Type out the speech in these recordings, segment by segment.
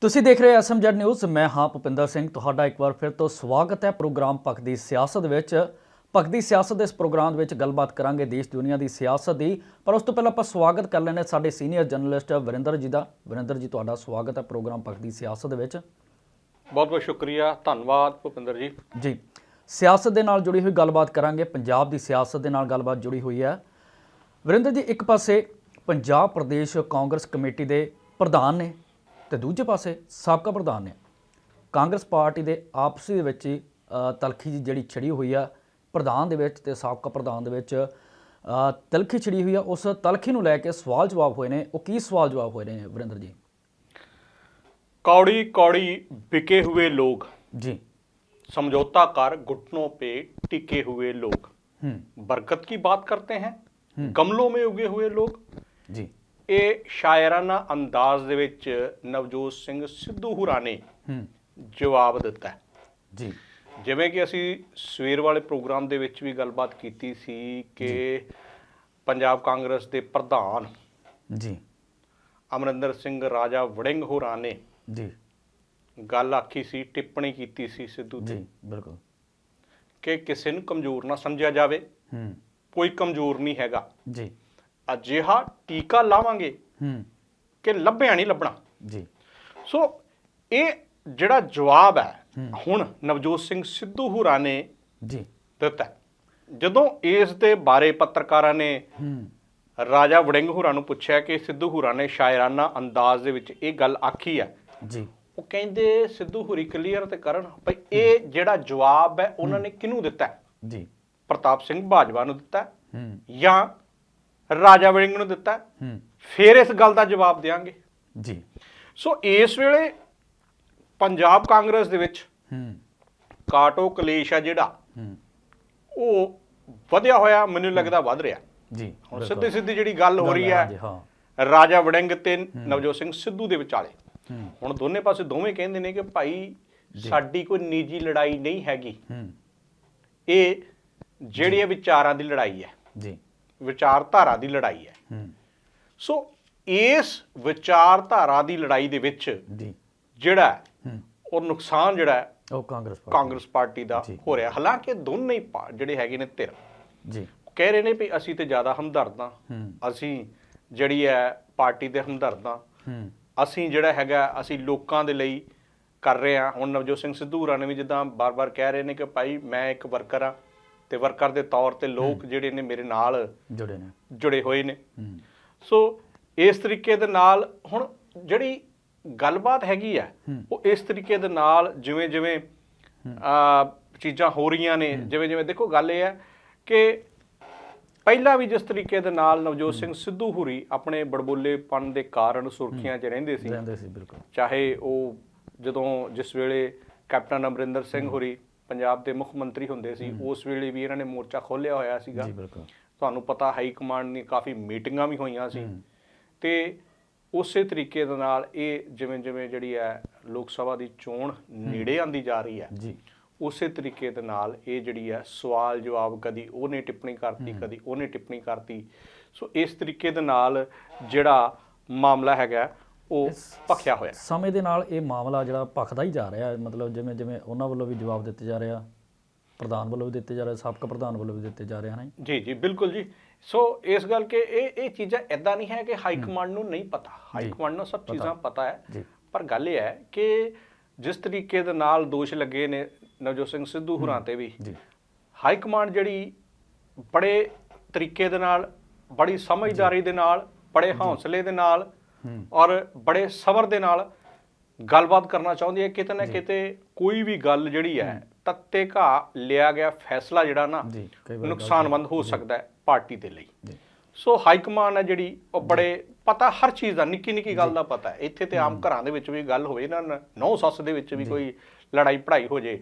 ਤੁਸੀਂ ਦੇਖ ਰਹੇ ਹੋ ਐਸਐਮਜੈਡ ਨਿਊਜ਼ ਮੈਂ ਹਾਂ ਭੁਪਿੰਦਰ ਸਿੰਘ। ਤੁਹਾਡਾ ਇੱਕ ਵਾਰ ਫਿਰ ਤੋਂ ਸਵਾਗਤ ਹੈ ਪ੍ਰੋਗਰਾਮ ਪੱਖ ਦੀ ਸਿਆਸਤ ਵਿੱਚ। ਪੱਖ ਦੀ ਸਿਆਸਤ ਦੇ ਇਸ ਪ੍ਰੋਗਰਾਮ ਦੇ ਵਿੱਚ ਗੱਲਬਾਤ ਕਰਾਂਗੇ ਦੇਸ਼ ਦੁਨੀਆ ਦੀ ਸਿਆਸਤ ਦੀ। ਪਰ ਉਸ ਤੋਂ ਪਹਿਲਾਂ ਆਪਾਂ ਸਵਾਗਤ ਕਰ ਲੈਣੇ ਸਾਡੇ ਸੀਨੀਅਰ ਜਰਨਲਿਸਟ ਵਰਿੰਦਰ ਜੀ ਦਾ। ਵਰਿੰਦਰ ਜੀ ਤੁਹਾਡਾ ਸਵਾਗਤ ਹੈ ਪ੍ਰੋਗਰਾਮ ਪੱਖ ਦੀ ਸਿਆਸਤ ਦੇ ਵਿੱਚ। ਬਹੁਤ ਬਹੁਤ ਸ਼ੁਕਰੀਆ। ਧੰਨਵਾਦ ਭੁਪਿੰਦਰ ਜੀ। ਜੀ। ਸਿਆਸਤ ਦੇ ਨਾਲ ਜੁੜੀ ਹੋਈ ਗੱਲਬਾਤ ਕਰਾਂਗੇ। ਪੰਜਾਬ ਦੀ ਸਿਆਸਤ ਦੇ ਨਾਲ ਗੱਲਬਾਤ ਜੁੜੀ ਹੋਈ ਹੈ। ਵਰਿੰਦਰ ਜੀ ਇੱਕ ਪਾਸੇ ਪੰਜਾਬ ਪ੍ਰਦੇਸ਼ ਕਾਂਗਰਸ ਕਮੇਟੀ ਦੇ ਪ੍ਰਧਾਨ ਨੇ ਤੇ ਦੂਜੇ ਪਾਸੇ ਸਾਬਕਾ ਪ੍ਰਧਾਨ ਨੇ ਕਾਂਗਰਸ ਪਾਰਟੀ ਦੇ ਆਪਸੀ ਦੇ ਵਿੱਚ ਹੀ ਅ, ਤਲਖੀ ਜੀ ਜਿਹੜੀ ਛੜੀ ਹੋਈ ਆ ਪ੍ਰਧਾਨ ਦੇ ਵਿੱਚ ਤੇ ਸਾਬਕਾ ਪ੍ਰਧਾਨ ਦੇ ਵਿੱਚ ਅ, ਤਲਖੀ ਛੜੀ ਹੋਈ ਆ ਉਸ ਤਲਖੀ ਨੂੰ ਲੈ ਕੇ ਸਵਾਲ ਜਵਾਬ ਹੋਏ ਨੇ ਉਹ ਕੀ ਸਵਾਲ ਜਵਾਬ ਹੋਏ ਨੇ ਵਰਿੰਦਰ ਜੀ कौड़ी कौड़ी बिके हुए लोग ਜੀ समझौता कर घुटनों पे टिके हुए लोग ਹੂੰ बरकत की बात करते हैं ਗਮਲੋਂ में उगे हुए लोग ਜੀ ਇਹ ਸ਼ਾਇਰਾਨਾ ਅੰਦਾਜ਼ ਦੇ ਵਿੱਚ ਨਵਜੋਤ ਸਿੰਘ ਸਿੱਧੂ ਹੁਰਾਂ ਨੇ ਜਵਾਬ ਦਿੱਤਾ ਹੈ। ਜੀ। ਜਿਵੇਂ ਕਿ ਅਸੀਂ ਸਵੇਰ ਵਾਲੇ ਪ੍ਰੋਗਰਾਮ ਦੇ ਵਿੱਚ ਵੀ ਗੱਲਬਾਤ ਕੀਤੀ ਸੀ ਕਿ ਪੰਜਾਬ ਕਾਂਗਰਸ ਦੇ ਪ੍ਰਧਾਨ ਜੀ। ਅਮਰਿੰਦਰ ਸਿੰਘ ਰਾਜਾ ਵੜਿੰਗ ਹੋਰਾਂ ਨੇ ਜੀ। ਗੱਲ ਆਖੀ ਸੀ ਟਿੱਪਣੀ ਕੀਤੀ ਸੀ ਸਿੱਧੂ ਤੇ। ਜੀ ਬਿਲਕੁਲ। ਕਿ ਕਿਸੇ ਨੂੰ ਕਮਜ਼ੋਰ ਨਾ ਸਮਝਿਆ ਜਾਵੇ। ਹੂੰ। ਕੋਈ ਕਮਜ਼ੋਰ ਨਹੀਂ ਹੈਗਾ। ਜੀ। ਅਜਿਹਾ ਟੀਕਾ ਲਾਵਾਂਗੇ ਹੂੰ। ਕਿ ਲੱਭਿਆ ਨਹੀਂ ਲੱਭਣਾ। ਜੀ। ਸੋ ਇਹ ਜਿਹੜਾ ਜਵਾਬ ਹੈ ਹੁਣ ਨਵਜੋਤ ਸਿੰਘ ਸਿੱਧੂ ਹੁਰਾਂ ਨੇ ਜੀ। ਦਿੱਤਾ। ਜਦੋਂ ਇਸ ਦੇ ਬਾਰੇ ਪੱਤਰਕਾਰਾਂ ਨੇ ਹੂੰ। ਰਾਜਾ ਵੜਿੰਗ ਹੁਰਾਂ ਨੂੰ ਪੁੱਛਿਆ ਕਿ ਸਿੱਧੂ ਹੁਰਾਂ ਨੇ ਸ਼ਾਇਰਾਨਾ ਅੰਦਾਜ਼ ਦੇ ਵਿੱਚ ਇਹ ਗੱਲ ਆਖੀ ਹੈ ਜੀ। ਉਹ ਕਹਿੰਦੇ ਸਿੱਧੂ ਹੁਰੀ ਕਲੀਅਰ ਤੇ ਕਰਨ ਭਈ ਇਹ ਜਿਹੜਾ ਜਵਾਬ ਹੈ ਉਹਨਾਂ ਨੇ ਕਿਹਨੂੰ ਦਿੱਤਾ? ਜੀ। ਪ੍ਰਤਾਪ ਸਿੰਘ ਬਾਜਵਾ ਨੂੰ ਦਿੱਤਾ ਜਾਂ ਰਾਜਾ ਵੜਿੰਗ ਨੂੰ ਦਿੱਤਾ। ਫਿਰ ਇਸ ਗੱਲ ਦਾ ਜਵਾਬ ਦੇਾਂਗੇ ਜੀ। ਸੋ ਇਸ ਵੇਲੇ ਪੰਜਾਬ ਕਾਂਗਰਸ ਦੇ ਵਿੱਚ ਹੂੰ। ਕਾਟੋ ਕਲੇਸ਼ ਆ ਜਿਹੜਾ। ਹੂੰ। ਉਹ ਵਧਿਆ ਹੋਇਆ ਮੈਨੂੰ ਲੱਗਦਾ ਵੱਧ ਰਿਹਾ। ਜੀ ਹੁਣ। ਸਿੱਧੀ ਸਿੱਧੀ ਜਿਹੜੀ ਗੱਲ ਹੋ ਰਹੀ ਹੈ ਰਾਜਾ ਵੜਿੰਗ ਤੇ ਨਵਜੋਤ ਸਿੰਘ ਸਿੱਧੂ ਦੇ ਵਿਚਾਲੇ। ਹੁਣ ਦੋਨੇ ਪਾਸੇ ਦੋਵੇਂ ਕਹਿੰਦੇ ਨੇ ਕਿ ਭਾਈ ਸਾਡੀ ਕੋਈ ਨਿੱਜੀ ਲੜਾਈ ਨਹੀਂ ਹੈਗੀ। ਹੂੰ। ਇਹ ਜਿਹੜੀ ਵਿਚਾਰਾਂ ਦੀ ਲੜਾਈ ਹੈ। ਜੀ। ਵਿਚਾਰਧਾਰਾ ਦੀ ਲੜਾਈ ਹੈ। ਸੋ ਇਸ ਵਿਚਾਰਧਾਰਾ ਦੀ ਲੜਾਈ ਦੇ ਵਿੱਚ ਜੀ। ਜਿਹੜਾ ਉਹ ਨੁਕਸਾਨ ਜਿਹੜਾ ਉਹ ਕਾਂਗਰਸ ਪਾਰਟੀ ਕਾਂਗਰਸ ਪਾਰਟੀ ਦਾ। ਹੋ ਰਿਹਾ। ਹਾਲਾਂਕਿ ਦੋਨੇ ਹੀ ਜਿਹੜੇ ਹੈਗੇ ਨੇ ਧਿਰ। ਜੀ। ਕਹਿ ਰਹੇ ਨੇ ਵੀ ਅਸੀਂ ਤੇ ਜ਼ਿਆਦਾ ਹਮਦਰਦ। ਹਾਂ। ਅਸੀਂ ਜਿਹੜੀ ਹੈ ਪਾਰਟੀ ਦੇ ਹਮਦਰਦ। ਅਸੀਂ ਜਿਹੜਾ ਹੈਗਾ ਅਸੀਂ ਲੋਕਾਂ ਦੇ ਲਈ ਕਰ ਰਹੇ ਹਾਂ। ਹੁਣ ਨਵਜੋਤ ਸਿੰਘ ਸਿੱਧੂ ਹੋਰਾਂ ਨੇ ਵੀ ਜਿੱਦਾਂ ਬਾਰ-ਬਾਰ ਕਹਿ ਰਹੇ ਨੇ ਕਿ ਭਾਈ ਮੈਂ ਇੱਕ ਵਰਕਰ ਹਾਂ। ਤੇ ਵਰਕਰ ਦੇ ਤੌਰ ਤੇ ਲੋਕ ਜਿਹੜੇ ਨੇ ਮੇਰੇ ਨਾਲ ਜੁੜੇ ਨੇ। ਜੁੜੇ ਹੋਏ ਨੇ। ਸੋ ਇਸ ਤਰੀਕੇ ਦੇ ਨਾਲ ਹੁਣ ਜਿਹੜੀ ਗੱਲਬਾਤ ਹੈਗੀ ਆ। ਉਹ ਇਸ ਤਰੀਕੇ ਦੇ ਨਾਲ ਜਿਵੇਂ ਜਿਵੇਂ ਆ ਚੀਜ਼ਾਂ ਹੋ ਰਹੀਆਂ ਨੇ ਜਿਵੇਂ ਜਿਵੇਂ ਦੇਖੋ ਗੱਲ ਇਹ ਹੈ ਕਿ ਪਹਿਲਾਂ ਵੀ ਜਿਸ ਤਰੀਕੇ ਦੇ ਨਾਲ ਨਵਜੋਤ ਸਿੰਘ ਸਿੱਧੂ ਹੁਰੀ ਆਪਣੇ ਬੜਬੋਲੇਪਨ ਦੇ ਕਾਰਨ ਸੁਰਖੀਆਂ 'ਚ ਰਹਿੰਦੇ ਸੀ। ਰਹਿੰਦੇ ਸੀ ਬਿਲਕੁਲ। ਚਾਹੇ ਉਹ ਜਦੋਂ ਜਿਸ ਵੇਲੇ ਕੈਪਟਨ ਅਮਰਿੰਦਰ ਸਿੰਘ ਹੁਰੀ ਪੰਜਾਬ ਦੇ ਮੁੱਖ ਮੰਤਰੀ ਹੁੰਦੇ ਸੀ ਉਸ ਵੇਲੇ ਵੀ ਇਹਨਾਂ ਨੇ ਮੋਰਚਾ ਖੋਲ੍ਹਿਆ ਹੋਇਆ ਸੀਗਾ। ਜੀ ਬਿਲਕੁਲ। ਤੁਹਾਨੂੰ ਪਤਾ ਹਾਈ ਕਮਾਂਡ ਨੇ ਕਾਫੀ ਮੀਟਿੰਗਾਂ ਵੀ ਹੋਈਆਂ ਸੀ। ਤੇ ਉਸੇ ਤਰੀਕੇ ਦੇ ਨਾਲ ਇਹ ਜਿਵੇਂ ਜਿਵੇਂ ਜਿਹੜੀ ਹੈ ਲੋਕ ਸਭਾ ਦੀ ਚੋਣ ਨੇੜੇ ਆਂਦੀ ਜਾ ਰਹੀ ਹੈ ਜੀ। ਉਸੇ ਤਰੀਕੇ ਦੇ ਨਾਲ ਇਹ ਜਿਹੜੀ ਹੈ ਸਵਾਲ ਜਵਾਬ ਕਦੀ ਉਹਨੇ ਟਿੱਪਣੀ ਕਰਤੀ ਕਦੀ ਉਹਨੇ ਟਿੱਪਣੀ ਕਰਤੀ। ਸੋ ਇਸ ਤਰੀਕੇ ਦੇ ਨਾਲ ਜਿਹੜਾ ਮਾਮਲਾ ਹੈਗਾ ਉਹ ਭਖਿਆ ਹੋਇਆ ਸਮੇਂ ਦੇ ਨਾਲ ਇਹ ਮਾਮਲਾ ਜਿਹੜਾ ਭਖਦਾ ਹੀ ਜਾ ਰਿਹਾ ਹੈ। ਮਤਲਬ ਜਿਵੇਂ ਜਿਵੇਂ ਉਹਨਾਂ ਵੱਲੋਂ ਵੀ ਜਵਾਬ ਦਿੱਤੇ ਜਾ ਰਿਹਾ ਪ੍ਰਧਾਨ ਵੱਲੋਂ ਵੀ ਦਿੱਤੇ ਜਾ ਰਹੇ ਸਾਬਕਾ ਪ੍ਰਧਾਨ ਵੱਲੋਂ ਵੀ ਦਿੱਤੇ ਜਾ ਰਹੇ ਹਨ ਜੀ? ਜੀ ਬਿਲਕੁਲ ਜੀ। ਸੋ ਇਸ ਗੱਲ ਕਿ ਇਹ ਇਹ ਚੀਜ਼ਾਂ ਐਦਾਂ ਨਹੀਂ ਹੈ ਕਿ ਹਾਈ ਕਮਾਂਡ ਨੂੰ ਨਹੀਂ ਪਤਾ। ਹਾਈ ਕਮਾਂਡ ਨੂੰ ਸਭ ਚੀਜ਼ਾਂ ਪਤਾ ਹੈ। ਪਰ ਗੱਲ ਇਹ ਹੈ ਕਿ ਜਿਸ ਤਰੀਕੇ ਦੇ ਨਾਲ ਦੋਸ਼ ਲੱਗੇ ਨੇ ਨਵਜੋਤ ਸਿੰਘ ਸਿੱਧੂ ਹੁਰਾਂ ਤੇ ਵੀ ਜੀ। ਹਾਈ ਕਮਾਂਡ ਜਿਹੜੀ ਬੜੇ ਤਰੀਕੇ ਦੇ ਨਾਲ ਬੜੀ ਸਮਝਦਾਰੀ ਦੇ ਨਾਲ ਬੜੇ ਹੌਸਲੇ ਦੇ ਨਾਲ ਔਰ ਬੜੇ ਸਬਰ ਦੇ ਨਾਲ ਗੱਲਬਾਤ ਕਰਨਾ ਚਾਹੁੰਦੀ ਹੈ। ਕਿਤੇ ਨਾ ਕਿਤੇ ਕੋਈ ਵੀ ਗੱਲ ਜਿਹੜੀ ਹੈ ਤੱਤੇ ਘਾ ਲਿਆ ਗਿਆ ਫੈਸਲਾ ਜਿਹੜਾ ਨਾ ਨੁਕਸਾਨਮੰਦ ਹੋ ਸਕਦਾ ਹੈ ਪਾਰਟੀ ਦੇ ਲਈ। ਸੋ ਹਾਈ ਕਮਾਂਡ ਹੈ ਜਿਹੜੀ ਉਹ ਬੜੇ ਪਤਾ ਹਰ ਚੀਜ਼ ਦਾ ਨਿੱਕੀ ਨਿੱਕੀ ਗੱਲ ਦਾ ਪਤਾ ਹੈ। ਇੱਥੇ ਤੇ ਆਮ ਘਰਾਂ ਦੇ ਵਿੱਚ ਵੀ ਗੱਲ ਹੋਵੇ ਨਾ ਨੌ ਸੱਸ ਦੇ ਵਿੱਚ ਵੀ ਕੋਈ ਲੜਾਈ ਪੜਾਈ ਹੋ ਜੇ।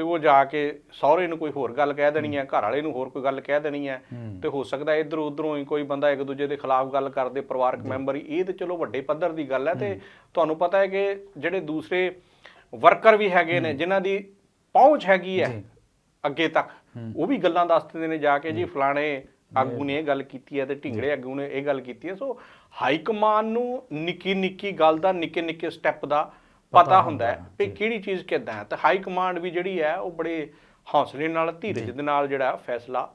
ਤੇ ਉਹ ਜਾ ਕੇ ਸਹੁਰੇ ਨੂੰ ਕੋਈ ਹੋਰ ਗੱਲ ਕਹਿ ਦੇਣੀ ਹੈ ਘਰ ਵਾਲੇ ਨੂੰ ਹੋਰ ਕੋਈ ਗੱਲ ਕਹਿ ਦੇਣੀ ਹੈ। ਤੇ ਹੋ ਸਕਦਾ ਇਧਰ ਉਧਰੋਂ ਹੀ ਕੋਈ ਬੰਦਾ ਇੱਕ ਦੂਜੇ ਦੇ ਖਿਲਾਫ ਗੱਲ ਕਰਦੇ ਪਰਿਵਾਰਕ ਮੈਂਬਰ ਹੀ। ਇਹ ਤੇ ਚਲੋ ਵੱਡੇ ਪੱਧਰ ਦੀ ਗੱਲ ਹੈ ਤੇ ਤੁਹਾਨੂੰ ਪਤਾ ਹੈ ਕਿ ਜਿਹੜੇ ਦੂਸਰੇ ਵਰਕਰ ਵੀ ਹੈਗੇ ਨੇ ਜਿਨ੍ਹਾਂ ਦੀ ਪਹੁੰਚ ਹੈਗੀ ਹੈ। ਅੱਗੇ ਤੱਕ ਉਹ ਵੀ ਗੱਲਾਂ ਦੱਸ ਦਿੰਦੇ ਨੇ ਜਾ ਕੇ ਜੀ ਫਲਾਣੇ ਆਗੂ ਨੇ ਇਹ ਗੱਲ ਕੀਤੀ ਹੈ ਤੇ ਢਿੰਗੜੇ ਆਗੂ ਨੇ ਇਹ ਗੱਲ ਕੀਤੀ ਹੈ। ਸੋ ਹਾਈ ਕਮਾਨ ਨੂੰ ਨਿੱਕੀ ਨਿੱਕੀ ਗੱਲ ਦਾ ਨਿੱਕੇ ਨਿੱਕੇ ਸਟੈਪ ਦਾ ਪਤਾ ਹੁੰਦਾ ਵੀ ਕਿਹੜੀ ਚੀਜ਼ ਕਿੱਦਾਂ ਹੈ। ਤੇ ਹਾਈ ਕਮਾਂਡ ਵੀ ਜਿਹੜੀ ਹੈ ਉਹ ਬੜੇ ਹੌਸਲੇ ਨਾਲ ਧੀਰਜ ਦੇ ਨਾਲ ਜਿਹੜਾ ਫੈਸਲਾ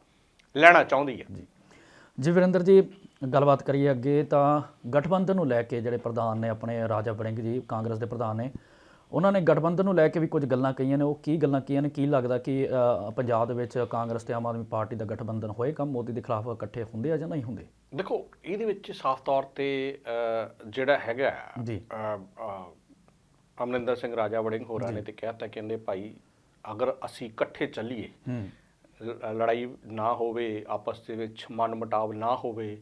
ਲੈਣਾ ਚਾਹੁੰਦੀ ਹੈ। ਜੀ। ਵੀਰਿੰਦਰ ਜੀ ਗੱਲਬਾਤ ਕਰੀਏ ਅੱਗੇ ਤਾਂ ਗਠਬੰਧਨ ਨੂੰ ਲੈ ਕੇ ਜਿਹੜੇ ਪ੍ਰਧਾਨ ਨੇ ਆਪਣੇ ਰਾਜਾ ਵੜਿੰਗ ਜੀ ਕਾਂਗਰਸ ਦੇ ਪ੍ਰਧਾਨ ਨੇ ਉਹਨਾਂ ਨੇ ਗਠਬੰਧਨ ਨੂੰ ਲੈ ਕੇ ਵੀ ਕੁਝ ਗੱਲਾਂ ਕਹੀਆਂ ਨੇ। ਉਹ ਕੀ ਗੱਲਾਂ ਕੀਆਂ ਨੇ? ਕੀ ਲੱਗਦਾ ਕਿ ਪੰਜਾਬ ਦੇ ਵਿੱਚ ਕਾਂਗਰਸ ਤੇ ਆਮ ਆਦਮੀ ਪਾਰਟੀ ਦਾ ਗਠਬੰਧਨ ਹੋਏਗਾ ਮੋਦੀ ਦੇ ਖਿਲਾਫ ਇਕੱਠੇ ਹੁੰਦੇ ਆ ਜਾਂ ਨਹੀਂ ਹੁੰਦੇ? ਦੇਖੋ ਇਹਦੇ ਵਿੱਚ ਸਾਫ਼ ਤੌਰ ਤੇ ਜਿਹੜਾ ਹੈਗਾ ਜੀ। ਅਮਰਿੰਦਰ ਸਿੰਘ ਰਾਜਾ ਵੜਿੰਗ ਹੋਰਾਂ ਨੇ ਤੇ ਕਹਿਤਾ ਕਹਿੰਦੇ ਭਾਈ ਅਗਰ ਅਸੀਂ ਇਕੱਠੇ ਚੱਲੀਏ ਲੜਾਈ ਨਾ ਹੋਵੇ ਆਪਸ ਦੇ ਵਿੱਚ ਮਨਮਟਾਵ ਨਾ ਹੋਵੇ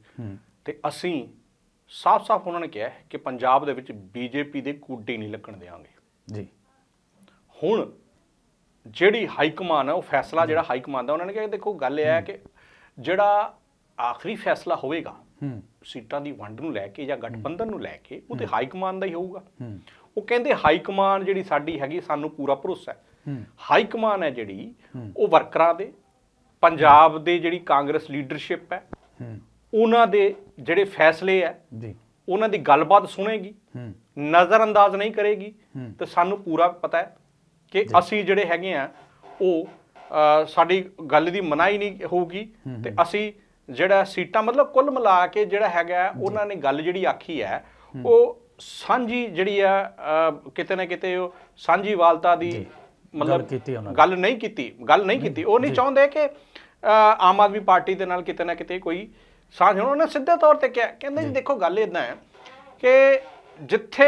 ਤੇ ਅਸੀਂ ਸਾਫ਼-ਸਾਫ਼ ਉਹਨਾਂ ਨੇ ਕਿਹਾ ਕਿ ਪੰਜਾਬ ਦੇ ਵਿੱਚ ਬੀਜੇਪੀ ਦੇ ਕੂਡੇ ਨਹੀਂ ਲੱਗਣ ਦੇਵਾਂਗੇ ਜੀ। ਹੁਣ ਜਿਹੜੀ ਹਾਈ ਕਮਾਨ ਹੈ ਉਹ ਫੈਸਲਾ ਜਿਹੜਾ ਹਾਈ ਕਮਾਨ ਦਾ ਉਹਨਾਂ ਨੇ ਕਿਹਾ ਦੇਖੋ ਗੱਲ ਇਹ ਹੈ ਕਿ ਜਿਹੜਾ ਆਖਰੀ ਫੈਸਲਾ ਹੋਵੇਗਾ ਹੂੰ। ਸੀਟਾਂ ਦੀ ਵੰਡ ਨੂੰ ਲੈ ਕੇ ਜਾਂ ਗਠਬੰਧਨ ਨੂੰ ਲੈ ਕੇ ਉਹ ਤੇ ਹਾਈ ਕਮਾਨ ਦਾ ਹੀ ਹੋਊਗਾ। ਹੂੰ। ਉਹ ਕਹਿੰਦੇ ਹਾਈ ਕਮਾਨ ਜਿਹੜੀ ਸਾਡੀ ਹੈਗੀ ਸਾਨੂੰ ਪੂਰਾ ਭਰੋਸਾ ਹੈ। ਹਾਈ ਕਮਾਨ ਹੈ ਜਿਹੜੀ ਉਹ ਵਰਕਰਾਂ ਦੇ ਪੰਜਾਬ ਦੇ ਜਿਹੜੀ ਕਾਂਗਰਸ ਲੀਡਰਸ਼ਿਪ ਹੈ ਉਹਨਾਂ ਦੇ ਜਿਹੜੇ ਫੈਸਲੇ ਹੈ ਜੀ। ਉਹਨਾਂ ਦੀ ਗੱਲਬਾਤ ਸੁਣੇਗੀ ਨਜ਼ਰ ਅੰਦਾਜ਼ ਨਹੀਂ ਕਰੇਗੀ। ਤੇ ਸਾਨੂੰ ਪੂਰਾ ਪਤਾ ਹੈ ਕਿ ਅਸੀਂ ਜਿਹੜੇ ਹੈਗੇ ਆ ਉਹ ਸਾਡੀ ਗੱਲ ਦੀ ਮਨਾਹੀ ਨਹੀਂ ਹੋਊਗੀ ਤੇ ਅਸੀਂ ਜਿਹੜਾ ਸੀਟਾਂ ਮਤਲਬ ਕੁੱਲ ਮਿਲਾ ਕੇ ਜਿਹੜਾ ਹੈਗਾ ਉਹਨਾਂ ਨੇ ਗੱਲ ਜਿਹੜੀ ਆਖੀ ਹੈ। ਉਹ ਸਾਂਝੀ ਜਿਹੜੀ ਆ ਕਿਤੇ ਨਾ ਕਿਤੇ ਉਹ ਸਾਂਝੀ ਵਾਲਤਾ ਦੀ ਗੱਲ ਕੀਤੀ ਉਹਨਾਂ ਨੇ। ਗੱਲ ਨਹੀਂ ਕੀਤੀ ਗੱਲ ਨਹੀਂ ਕੀਤੀ। ਉਹ ਨਹੀਂ ਚਾਹੁੰਦੇ ਕਿ ਆਮ ਆਦਮੀ ਪਾਰਟੀ ਦੇ ਨਾਲ ਕਿਤੇ ਨਾ ਕਿਤੇ ਕੋਈ ਸਾਂਝ ਹੋਣ। ਉਹਨਾਂ ਨੇ ਸਿੱਧੇ ਤੌਰ ਤੇ ਕਿਹਾ ਕਹਿੰਦੇ ਜੀ ਦੇਖੋ ਗੱਲ ਇਦਾਂ ਹੈ ਕਿ ਜਿੱਥੇ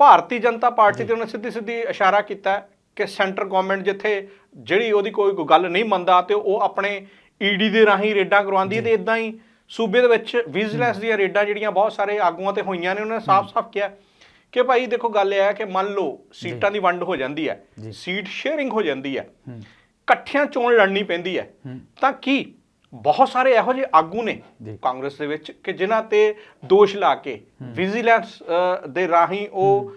ਭਾਰਤੀ ਜਨਤਾ ਪਾਰਟੀ ਤੇ ਉਹਨੇ ਸਿੱਧੀ ਸਿੱਧੀ ਇਸ਼ਾਰਾ ਕੀਤਾ ਕਿ ਸੈਂਟਰ ਗਵਰਨਮੈਂਟ ਜਿੱਥੇ ਜਿਹੜੀ ਉਹਦੀ ਕੋਈ ਗੱਲ ਨਹੀਂ ਮੰਨਦਾ ਤੇ ਉਹ ਆਪਣੇ ਈਡੀ ਦੇ ਰਾਹੀਂ ਰੇਡਾਂ ਕਰਵਾਉਂਦੀ ਹੈ ਤੇ ਇਦਾਂ ਹੀ ਸੂਬੇ ਦੇ ਵਿੱਚ ਵਿਜੀਲੈਂਸ ਦੀਆਂ ਰੇਡਾਂ ਜਿਹੜੀਆਂ ਬਹੁਤ ਸਾਰੇ ਆਗੂਆਂ ਤੇ ਹੋਈਆਂ ਨੇ ਉਹਨਾਂ ਨੇ ਸਾਫ਼-ਸਾਫ਼ ਕਿਹਾ ਕਿ ਭਾਈ ਦੇਖੋ ਗੱਲ ਇਹ ਹੈ ਕਿ ਮੰਨ ਲਓ ਸੀਟਾਂ ਦੀ ਵੰਡ ਹੋ ਜਾਂਦੀ ਹੈ ਸੀਟ ਸ਼ੇਅਰਿੰਗ ਹੋ ਜਾਂਦੀ ਹੈ ਇਕੱਠਿਆਂ ਚੋਣ ਲੜਨੀ ਪੈਂਦੀ ਹੈ ਤਾਂ ਕੀ ਬਹੁਤ ਸਾਰੇ ਇਹੋ ਜਿਹੇ ਆਗੂ ਨੇ। ਕਾਂਗਰਸ ਦੇ ਵਿੱਚ ਕਿ ਜਿਨ੍ਹਾਂ ਤੇ ਦੋਸ਼ ਲਾ ਕੇ ਵਿਜੀਲੈਂਸ ਦੇ ਰਾਹੀਂ ਉਹ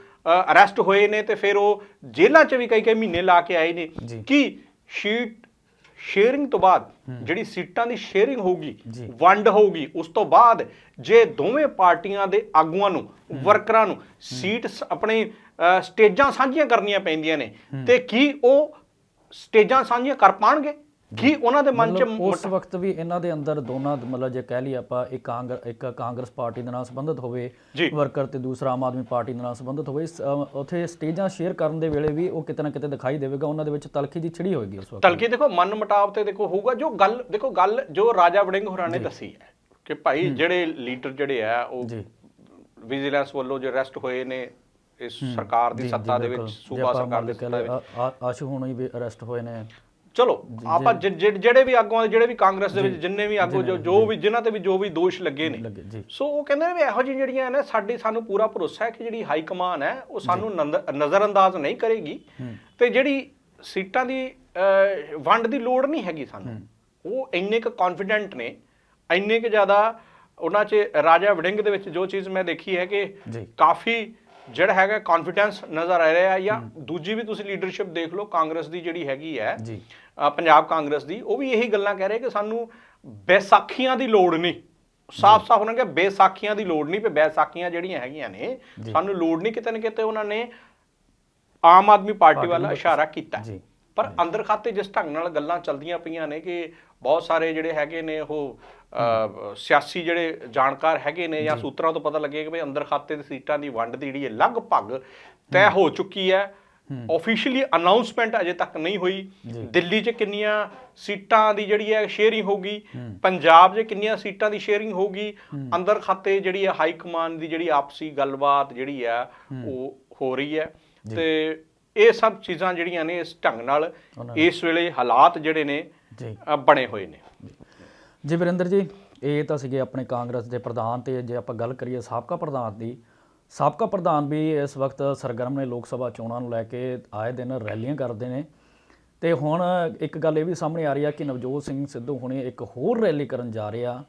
ਅਰੈਸਟ ਹੋਏ ਨੇ ਤੇ ਫਿਰ ਉਹ ਜੇਲ੍ਹਾਂ 'ਚ ਵੀ ਕਈ ਕਈ ਮਹੀਨੇ ਲਾ ਕੇ ਆਏ ਨੇ। ਕਿ ਸ਼ੀਟ ਸ਼ੇਅਰਿੰਗ ਤੋਂ ਬਾਅਦ ਜਿਹੜੀ ਸੀਟਾਂ ਦੀ ਸ਼ੇਅਰਿੰਗ ਹੋਊਗੀ। ਵੰਡ ਹੋਊਗੀ ਉਸ ਤੋਂ ਬਾਅਦ ਜੇ ਦੋਵੇਂ ਪਾਰਟੀਆਂ ਦੇ ਆਗੂਆਂ ਨੂੰ ਵਰਕਰਾਂ ਨੂੰ ਸੀਟ ਆਪਣੇ ਸਟੇਜਾਂ ਸਾਂਝੀਆਂ ਕਰਨੀਆਂ ਪੈਂਦੀਆਂ ਨੇ ਤੇ ਕੀ ਉਹ ਸਟੇਜਾਂ ਸਾਂਝੀਆਂ ਕਰ ਪਾਣਗੇ? ਕੀ ਉਹਨਾਂ ਦੇ ਮਨ 'ਚ ਉਸ ਵਕਤ ਵੀ ਇਹਨਾਂ ਦੇ ਅੰਦਰ ਦੋਨਾਂ ਦੇ- ਮਤਲਬ ਜੇ ਕਹਿ ਲਈ ਆਪਾਂ ਇੱਕ ਇੱਕ ਕਾਂਗਰਸ ਪਾਰਟੀ ਦੇ ਨਾਲ ਸੰਬੰਧਿਤ ਹੋਵੇ। ਵਰਕਰ ਤੇ ਦੂਸਰਾ ਆਮ ਆਦਮੀ ਪਾਰਟੀ ਦੇ ਨਾਲ ਸੰਬੰਧਿਤ ਹੋਵੇ ਉੱਥੇ ਸਟੇਜਾਂ ਸ਼ੇਅਰ ਕਰਨ ਦੇ ਵੇਲੇ ਵੀ ਉਹ ਕਿਤੇ ਨਾ ਕਿਤੇ ਦਿਖਾਈ ਦੇਵੇਗਾ ਉਹਨਾਂ ਦੇ ਵਿੱਚ ਤਲਖੀ ਜੀ ਛਿੜੀ ਹੋਏਗੀ ਉਸ ਵਕਤ। ਤਲਕੀ ਦੇਖੋ ਮਨ ਮਟਾਵ ਤੇ ਦੇਖੋ ਹੋਊਗਾ ਜੋ ਗੱਲ ਦੇਖੋ ਗੱਲ ਜੋ ਰਾਜਾ ਵੜਿੰਗ ਹੋਰਾਂ ਨੇ ਦੱਸੀ ਹੈ ਕਿ ਭਾਈ ਜਿਹੜੇ ਲੀਡਰ ਜਿਹੜੇ ਆ ਉਹ ਵਿਜੀਲੈਂਸ ਵੱਲੋਂ ਜੋ ਅਰੈਸਟ ਹੋਏ ਨੇ ਇਸ ਸਰਕਾਰ ਦੀ ਸੱਤਾ ਦੇ। ਵਿੱਚ ਸੂਬਾ ਸਰਕਾਰ ਦੀ ਸੱਤਾ ਵਿੱਚ। ਆਸ਼ੂ ਹੋਣੀ ਵੀ ਅਰੈਸਟ ਹੋਏ ਨੇ। ਚਲੋ ਆਪਾਂ ਜਿਹੜੇ ਵੀ ਆਗੂਆਂ ਦੇ ਜਿਹੜੇ ਵੀ ਕਾਂਗਰਸ ਦੇ ਵਿੱਚ ਜਿੰਨੇ ਵੀ ਆਗੂ ਜੋ ਜੋ ਵੀ ਜਿਨ੍ਹਾਂ ਤੇ ਵੀ ਜੋ ਵੀ ਦੋਸ਼ ਲੱਗੇ ਨੇ। ਸੋ ਉਹ ਕਹਿੰਦੇ ਨੇ ਵੀ ਇਹੋ ਜਿਹੀ ਜਿਹੜੀਆਂ ਨੇ ਸਾਡੀ ਸਾਨੂੰ ਪੂਰਾ ਭਰੋਸਾ ਹੈ ਕਿ ਜਿਹੜੀ ਹਾਈ ਕਮਾਨ ਹੈ ਉਹ ਸਾਨੂੰ ਨਜ਼ਰਅੰਦਾਜ਼ ਨਹੀਂ ਕਰੇਗੀ। ਤੇ ਜਿਹੜੀ ਸੀਟਾਂ ਦੀ ਵੰਡ ਦੀ ਲੋੜ ਨਹੀਂ ਹੈਗੀ ਸਾਨੂੰ। ਉਹ ਇੰਨੇ ਕੁ ਕੌਨਫੀਡੈਂਟ ਨੇ ਇੰਨੇ ਕੁ ਜ਼ਿਆਦਾ ਉਹਨਾਂ 'ਚ ਰਾਜਾ ਵੜਿੰਗ ਦੇ ਵਿੱਚ ਜੋ ਚੀਜ਼ ਮੈਂ ਦੇਖੀ ਹੈ ਕਿ ਕਾਫੀ ਜਿਹੜਾ ਹੈਗਾ ਕੌਨਫੀਡੈਂਸ ਨਜ਼ਰ ਆ ਰਿਹਾ ਹੈ ਜਾਂ ਦੂਜੀ ਵੀ ਤੁਸੀਂ ਲੀਡਰਸ਼ਿਪ ਦੇਖ ਲਓ ਕਾਂਗਰਸ ਦੀ ਜਿਹੜੀ ਹੈਗੀ ਹੈ ਜੀ। ਪੰਜਾਬ ਕਾਂਗਰਸ ਦੀ ਉਹ ਵੀ ਇਹੀ ਗੱਲਾਂ ਕਹਿ ਰਹੇ ਕਿ ਸਾਨੂੰ ਬੇਸਾਖੀਆਂ ਦੀ ਲੋੜ ਨਹੀਂ। ਸਾਫ਼-ਸਾਫ਼ ਉਹਨਾਂ ਨੇ ਕਿਹਾ ਬੇਸਾਖੀਆਂ ਦੀ ਲੋੜ ਨਹੀਂ ਤੇ ਬੇਸਾਖੀਆਂ ਜਿਹੜੀਆਂ ਹੈਗੀਆਂ ਨੇ ਸਾਨੂੰ ਲੋੜ ਨਹੀਂ ਕਿਤੇ ਨਾ ਕਿਤੇ ਉਹਨਾਂ ਨੇ ਆਮ ਆਦਮੀ ਪਾਰਟੀ ਵੱਲ ਇਸ਼ਾਰਾ ਕੀਤਾ। ਜੀ। ਪਰ ਅੰਦਰ ਖਾਤੇ ਜਿਸ ਢੰਗ ਨਾਲ ਗੱਲਾਂ ਚੱਲਦੀਆਂ ਪਈਆਂ ਨੇ ਕਿ ਬਹੁਤ ਸਾਰੇ ਜਿਹੜੇ ਹੈਗੇ ਨੇ ਉਹ ਸਿਆਸੀ ਜਿਹੜੇ ਜਾਣਕਾਰ ਹੈਗੇ ਨੇ ਜਾਂ ਸੂਤਰਾਂ ਤੋਂ ਪਤਾ ਲੱਗੇ ਕਿ ਵੀ ਅੰਦਰ ਖਾਤੇ ਦੀ ਸੀਟਾਂ ਦੀ ਵੰਡ ਦੀ ਜਿਹੜੀ ਹੈ ਲਗਭਗ ਤੈਅ ਹੋ ਚੁੱਕੀ ਹੈ। ਆਫੀਸ਼ੀਅਲੀ ਅਨਾਉਂਸਮੈਂਟ ਅਜੇ ਤੱਕ ਨਹੀਂ ਹੋਈ। ਦਿੱਲੀ 'ਚ ਕਿੰਨੀਆਂ ਸੀਟਾਂ ਦੀ ਜਿਹੜੀ ਹੈ ਸ਼ੇਅਰਿੰਗ ਹੋਗੀ ਪੰਜਾਬ 'ਚ ਕਿੰਨੀਆਂ ਸੀਟਾਂ ਦੀ ਸ਼ੇਅਰਿੰਗ ਹੋਗੀ ਅੰਦਰ ਖਾਤੇ ਜਿਹੜੀ ਹੈ ਹਾਈ ਕਮਾਂਡ ਦੀ ਜਿਹੜੀ ਆਪਸੀ ਗੱਲਬਾਤ ਜਿਹੜੀ ਹੈ ਉਹ ਹੋ ਰਹੀ ਹੈ। ਤੇ ਇਹ ਸਭ ਚੀਜ਼ਾਂ ਜਿਹੜੀਆਂ ਨੇ ਇਸ ਢੰਗ ਨਾਲ ਇਸ ਵੇਲੇ ਹਾਲਾਤ ਜਿਹੜੇ ਨੇ ਬਣੇ ਹੋਏ ਨੇ। ਜੀ ਵਰਿੰਦਰ ਜੀ ਇਹ ਤਾਂ ਸੀਗੇ ਆਪਣੇ ਕਾਂਗਰਸ ਦੇ ਪ੍ਰਧਾਨ ਤੇ ਜੇ ਆਪਾਂ ਗੱਲ ਕਰੀਏ ਸਾਬਕਾ ਪ੍ਰਧਾਨ ਦੀ ਸਾਬਕਾ ਪ੍ਰਧਾਨ ਵੀ ਇਸ ਵਕਤ ਸਰਗਰਮ ਨੇ ਲੋਕ ਸਭਾ ਚੋਣਾਂ ਨੂੰ ਲੈ ਕੇ ਆਏ ਦਿਨ ਰੈਲੀਆਂ ਕਰਦੇ ਨੇ। ਤੇ ਹੁਣ ਇੱਕ ਗੱਲ ਇਹ ਵੀ ਸਾਹਮਣੇ ਆ ਰਹੀ ਆ ਕਿ ਨਵਜੋਤ ਸਿੰਘ ਸਿੱਧੂ ਹੁਣੇ ਇੱਕ ਹੋਰ ਰੈਲੀ ਕਰਨ ਜਾ ਰਹੇ ਆ।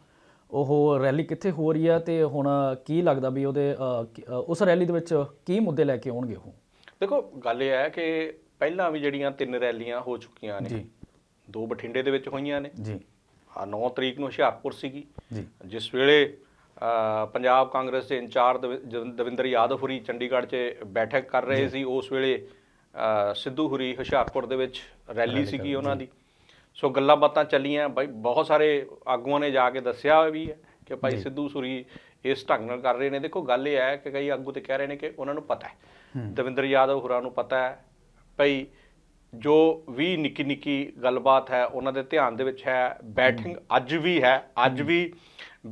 ਉਹ ਰੈਲੀ ਕਿੱਥੇ ਹੋ ਰਹੀ ਆ ਤੇ ਹੁਣ ਕੀ ਲੱਗਦਾ ਵੀ ਉਹਦੇ ਉਸ ਰੈਲੀ ਦੇ ਵਿੱਚ ਕੀ ਮੁੱਦੇ ਲੈ ਕੇ ਆਉਣਗੇ ਉਹ? ਦੇਖੋ ਗੱਲ ਇਹ ਹੈ ਕਿ ਪਹਿਲਾਂ ਵੀ ਜਿਹੜੀਆਂ ਤਿੰਨ ਰੈਲੀਆਂ ਹੋ ਚੁੱਕੀਆਂ ਨੇ ਜੀ। ਦੋ ਬਠਿੰਡੇ ਦੇ ਵਿੱਚ ਹੋਈਆਂ ਨੇ। ਜੀ। 9 ਤਰੀਕ ਨੂੰ ਹੁਸ਼ਿਆਰਪੁਰ ਸੀਗੀ। ਜੀ। ਜਿਸ ਵੇਲੇ ਪੰਜਾਬ ਕਾਂਗਰਸ ਦੇ ਇੰਚਾਰਜ ਦਵਿੰਦਰ ਯਾਦਵ ਹੁਰੀ ਚੰਡੀਗੜ੍ਹ 'ਚ ਬੈਠਕ ਕਰ ਰਹੇ ਸੀ। ਉਸ ਵੇਲੇ ਸਿੱਧੂ ਹੁਰੀ ਹੁਸ਼ਿਆਰਪੁਰ ਦੇ ਵਿੱਚ ਰੈਲੀ ਸੀਗੀ ਉਹਨਾਂ ਦੀ। ਸੋ ਗੱਲਾਂ ਬਾਤਾਂ ਚੱਲੀਆਂ। ਬਾਈ ਬਹੁਤ ਸਾਰੇ ਆਗੂਆਂ ਨੇ ਜਾ ਕੇ ਦੱਸਿਆ ਵੀ ਹੈ ਕਿ ਭਾਈ ਸਿੱਧੂ ਹੁਰੀ ਇਸ ਢੰਗ ਨਾਲ ਕਰ ਰਹੇ ਨੇ। ਦੇਖੋ ਗੱਲ ਇਹ ਹੈ ਕਿ ਕਈ ਆਗੂ ਤੇ ਕਹਿ ਰਹੇ ਨੇ ਕਿ ਉਹਨਾਂ ਨੂੰ ਪਤਾ ਹੈ। ਦਵਿੰਦਰ ਯਾਦਵ ਹੁਰਾਂ ਨੂੰ ਪਤਾ ਹੈ ਭਈ ਜੋ ਵੀ ਨਿੱਕੀ ਨਿੱਕੀ ਗੱਲਬਾਤ ਹੈ ਉਹਨਾਂ ਦੇ ਧਿਆਨ ਦੇ ਵਿੱਚ ਹੈ। ਬੈਠਕ ਅੱਜ ਵੀ ਹੈ। ਅੱਜ ਵੀ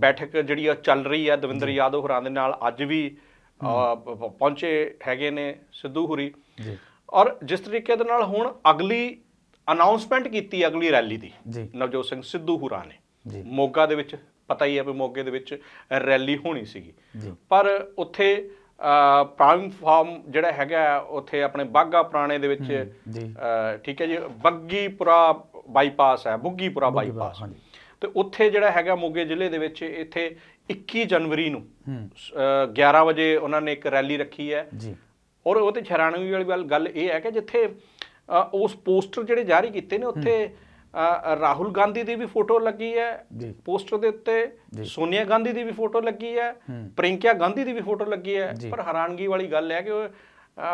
ਬੈਠਕ ਜਿਹੜੀ ਆ ਚੱਲ ਰਹੀ ਹੈ ਦਵਿੰਦਰ ਯਾਦਵ ਹੁਰਾਂ ਦੇ ਨਾਲ ਅੱਜ ਵੀ ਪਹੁੰਚੇ ਹੈਗੇ ਨੇ ਸਿੱਧੂ ਹੁਰੀ। ਜੀ। ਔਰ ਜਿਸ ਤਰੀਕੇ ਦੇ ਨਾਲ ਹੁਣ ਅਗਲੀ ਅਨਾਉਂਸਮੈਂਟ ਕੀਤੀ ਅਗਲੀ ਰੈਲੀ ਦੀ ਨਵਜੋਤ ਸਿੰਘ ਸਿੱਧੂ ਹੁਰਾਂ ਨੇ। ਜੀ। ਮੋਗਾ ਦੇ ਵਿੱਚ ਪਤਾ ਹੀ ਹੈ ਵੀ ਮੋਗੇ ਦੇ ਵਿੱਚ ਰੈਲੀ ਹੋਣੀ ਸੀਗੀ। ਪਰ ਉੱਥੇ ਪ੍ਰਾਈਮ ਫਾਰਮ ਜਿਹੜਾ ਹੈਗਾ ਉੱਥੇ ਆਪਣੇ ਬਾਗਾ ਪੁਰਾਣੇ ਦੇ ਵਿੱਚ ਠੀਕ ਹੈ ਜੀ ਬੱਗੀਪੁਰਾ ਬਾਈਪਾਸ ਹੈ ਬੁੱਗੀਪੁਰਾ ਬਾਈਪਾਸ ਹਾਂਜੀ। ਤੇ ਉੱਥੇ ਜਿਹੜਾ ਹੈਗਾ ਮੋਗੇ ਜ਼ਿਲ੍ਹੇ ਦੇ ਵਿੱਚ ਇੱਥੇ 21 ਜਨਵਰੀ ਨੂੰ ਹੂੰ। ਅ, 11 ਵਜੇ ਉਹਨਾਂ ਨੇ ਇੱਕ ਰੈਲੀ ਰੱਖੀ ਹੈ। ਜੀ। ਔਰ ਉਹਦੇ ਹੈਰਾਨੀ ਵਾਲੀ ਗੱਲ- ਇਹ ਹੈ ਕਿ ਜਿੱਥੇ ਉਸ ਪੋਸਟਰ ਜਿਹੜੇ ਜਾਰੀ ਕੀਤੇ ਨੇ ਉੱਥੇ ਰਾਹੁਲ ਗਾਂਧੀ ਦੀ ਵੀ ਫੋਟੋ ਲੱਗੀ ਹੈ ਪੋਸਟਰ ਦੇ ਉੱਤੇ ਸੋਨੀਆ ਗਾਂਧੀ ਦੀ ਵੀ ਫੋਟੋ ਲੱਗੀ ਹੈ ਪ੍ਰਿੰਕਿਆ ਗਾਂਧੀ ਦੀ ਵੀ ਫੋਟੋ ਲੱਗੀ ਹੈ। ਪਰ ਹੈਰਾਨਗੀ ਵਾਲੀ ਗੱਲ ਹੈ ਕਿ ਉਹ,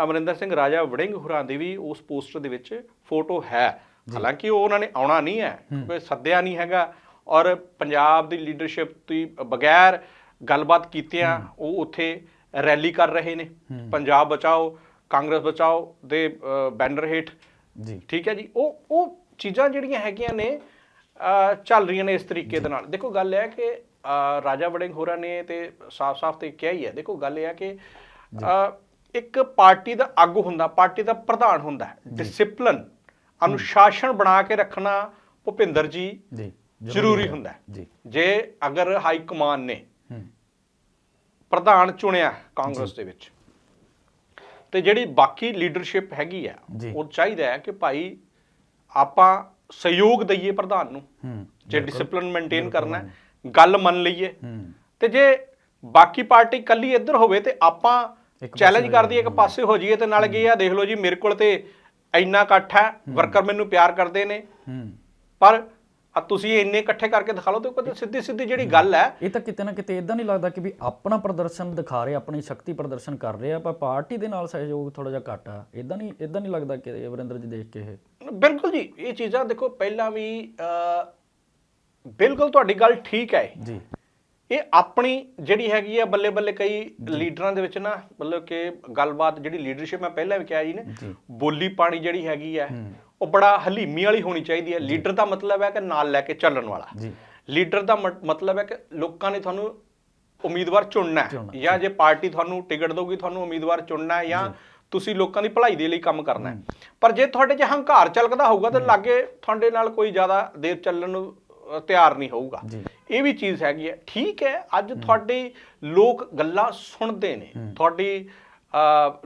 ਅਮਰਿੰਦਰ ਸਿੰਘ ਰਾਜਾ ਵੜਿੰਗ ਹੁਰਾਂ ਦੀ ਵੀ ਉਸ ਪੋਸਟਰ ਦੇ ਵਿੱਚ ਫੋਟੋ ਹੈ। ਹਾਲਾਂਕਿ ਉਹ ਉਹਨਾਂ ਨੇ ਆਉਣਾ ਨਹੀਂ ਹੈ ਕਿਉਂਕਿ ਸੱਦਿਆ ਨਹੀਂ ਹੈਗਾ। ਔਰ ਪੰਜਾਬ ਦੀ ਲੀਡਰਸ਼ਿਪ ਦੀ ਬਗੈਰ ਗੱਲਬਾਤ ਕੀਤਿਆਂ ਉਹ ਉੱਥੇ ਰੈਲੀ ਕਰ ਰਹੇ ਨੇ। ਪੰਜਾਬ ਬਚਾਓ ਕਾਂਗਰਸ ਬਚਾਓ ਦੇ ਬੈਨਰ ਹੇਠ। ਜੀ। ਠੀਕ ਹੈ ਜੀ? ਉਹ ਉਹ ਚੀਜ਼ਾਂ ਜਿਹੜੀਆਂ ਹੈਗੀਆਂ ਨੇ ਚੱਲ ਰਹੀਆਂ ਨੇ ਇਸ ਤਰੀਕੇ ਦੇ ਨਾਲ। ਦੇਖੋ ਗੱਲ ਇਹ ਹੈ ਕਿ ਰਾਜਾ ਵੜਿੰਗ ਹੋਰਾਂ ਨੇ ਤੇ ਸਾਫ਼-ਸਾਫ਼ ਤੇ ਕਿਹਾ ਹੀ ਹੈ। ਦੇਖੋ ਗੱਲ ਇਹ ਹੈ ਕਿ ਇੱਕ ਪਾਰਟੀ ਦਾ ਆਗੂ ਹੁੰਦਾ ਪਾਰਟੀ ਦਾ ਪ੍ਰਧਾਨ ਹੁੰਦਾ ਡਿਸਪਲਿਨ ਅਨੁਸ਼ਾਸਨ ਬਣਾ ਕੇ ਰੱਖਣਾ ਭੁਪਿੰਦਰ ਜੀ ਜੀ। ਜ਼ਰੂਰੀ ਹੁੰਦਾ। ਜੀ। ਜੇ ਅਗਰ ਹਾਈ ਕਮਾਨ ਨੇ ਪ੍ਰਧਾਨ ਚੁਣਿਆ ਕਾਂਗਰਸ ਦੇ ਵਿੱਚ ਤੇ ਜਿਹੜੀ ਬਾਕੀ ਲੀਡਰਸ਼ਿਪ ਹੈਗੀ ਆ। ਉਹ ਚਾਹੀਦਾ ਹੈ ਕਿ ਭਾਈ ਆਪਾਂ ਸਹਿਯੋਗ ਦਈਏ ਪ੍ਰਧਾਨ ਨੂੰ। ਜੇ ਡਿਸਪਲਿਨ ਮੇਨਟੇਨ ਕਰਨਾ ਹੈ, ਗੱਲ ਮੰਨ ਲਈਏ। ਤੇ ਜੇ ਬਾਕੀ ਪਾਰਟੀ ਕੱਲੀ ਇੱਧਰ ਹੋਵੇ ਤੇ ਆਪਾਂ ਚੈਲੰਜ ਪਾਸੇ ਕਰ ਦਈਏ ਇੱਕ ਪਾਸੇ ਹੋ ਜਾਈਏ ਤੇ ਨਾਲ ਕੀ ਆ ਦੇਖ ਲਓ ਜੀ ਮੇਰੇ ਕੋਲ ਤੇ ਇੰਨਾ ਇਕੱਠ ਹੈ ਵਰਕਰ ਮੈਨੂੰ ਪਿਆਰ ਕਰਦੇ ਨੇ। ਪਰ ਆ ਤੁਸੀਂ ਇੰਨੇ ਇਕੱਠੇ ਕਰਕੇ ਦਿਖਾ ਲਓ ਤੇ ਕੋਈ ਸਿੱਧੀ ਸਿੱਧੀ ਜਿਹੜੀ ਗੱਲ ਹੈ। ਇਹ ਤਾਂ ਕਿਤੇ ਨਾ ਕਿਤੇ ਇਦਾਂ ਨਹੀਂ ਲੱਗਦਾ ਕਿ ਵੀ ਆਪਣਾ ਪ੍ਰਦਰਸ਼ਨ ਦਿਖਾ ਰਹੇ ਆਪਣੀ ਸ਼ਕਤੀ ਪ੍ਰਦਰਸ਼ਨ ਕਰ ਰਹੇ ਆ ਪਰ ਪਾਰਟੀ ਦੇ ਨਾਲ ਸਹਿਯੋਗ ਥੋੜਾ ਜਿਹਾ ਘੱਟ ਆ। ਇਦਾਂ ਨਹੀਂ ਇਦਾਂ ਨਹੀਂ ਲੱਗਦਾ ਕਿ ਵਰਿੰਦਰ ਜੀ ਦੇਖ ਕੇ ਇਹ। ਬਿਲਕੁਲ ਜੀ ਇਹ ਚੀਜ਼ਾਂ ਦੇਖੋ ਪਹਿਲਾਂ ਵੀ ਬਿਲਕੁਲ ਤੁਹਾਡੀ ਗੱਲ ਠੀਕ ਹੈ ਜੀ। ਇਹ ਆਪਣੀ ਜਿਹੜੀ ਹੈਗੀ ਆ ਬੱਲੇ ਬੱਲੇ ਕਈ ਲੀਡਰਾਂ ਦੇ ਵਿੱਚ ਨਾ ਮਤਲਬ ਕਿ ਗੱਲਬਾਤ ਜਿਹੜੀ ਲੀਡਰਸ਼ਿਪ ਮੈਂ ਪਹਿਲਾਂ ਵੀ ਕਿਹਾ ਜੀ ਨੇ ਬੋਲੀ ਪਾਣੀ ਜਿਹੜੀ ਹੈਗੀ ਆ ਉਹ ਬੜਾ ਹਲੀਮੀ ਵਾਲੀ ਹੋਣੀ ਚਾਹੀਦੀ ਹੈ। ਲੀਡਰ ਦਾ ਮਤਲਬ ਹੈ ਕਿ ਨਾਲ ਲੈ ਕੇ ਚੱਲਣ ਵਾਲਾ। ਜੀ। ਲੀਡਰ ਦਾ ਮਤਲਬ ਹੈ ਕਿ ਲੋਕਾਂ ਨੇ ਤੁਹਾਨੂੰ ਉਮੀਦਵਾਰ ਚੁਣਨਾ ਹੈ। ਜਾਂ ਜੇ ਪਾਰਟੀ ਤੁਹਾਨੂੰ ਟਿਕਟ ਦਊਗੀ ਤੁਹਾਨੂੰ ਉਮੀਦਵਾਰ ਚੁਣਨਾ ਹੈ ਜਾਂ ਤੁਸੀਂ ਲੋਕਾਂ ਦੀ ਭਲਾਈ ਦੇ ਲਈ ਕੰਮ ਕਰਨਾ ਹੈ। ਪਰ ਜੇ ਤੁਹਾਡੇ 'ਚ ਹੰਕਾਰ ਚੱਲਦਾ ਹੋਊਗਾ ਤਾਂ ਲਾਗੇ ਤੁਹਾਡੇ ਨਾਲ ਕੋਈ ਜ਼ਿਆਦਾ ਦੇਰ ਚੱਲਣ ਨੂੰ ਤਿਆਰ ਨਹੀਂ ਹੋਊਗਾ। ਇਹ ਵੀ ਚੀਜ਼ ਹੈਗੀ ਹੈ। ਠੀਕ ਹੈ ਅੱਜ ਤੁਹਾਡੇ ਲੋਕ ਗੱਲਾਂ ਸੁਣਦੇ ਨੇ। ਤੁਹਾਡੀ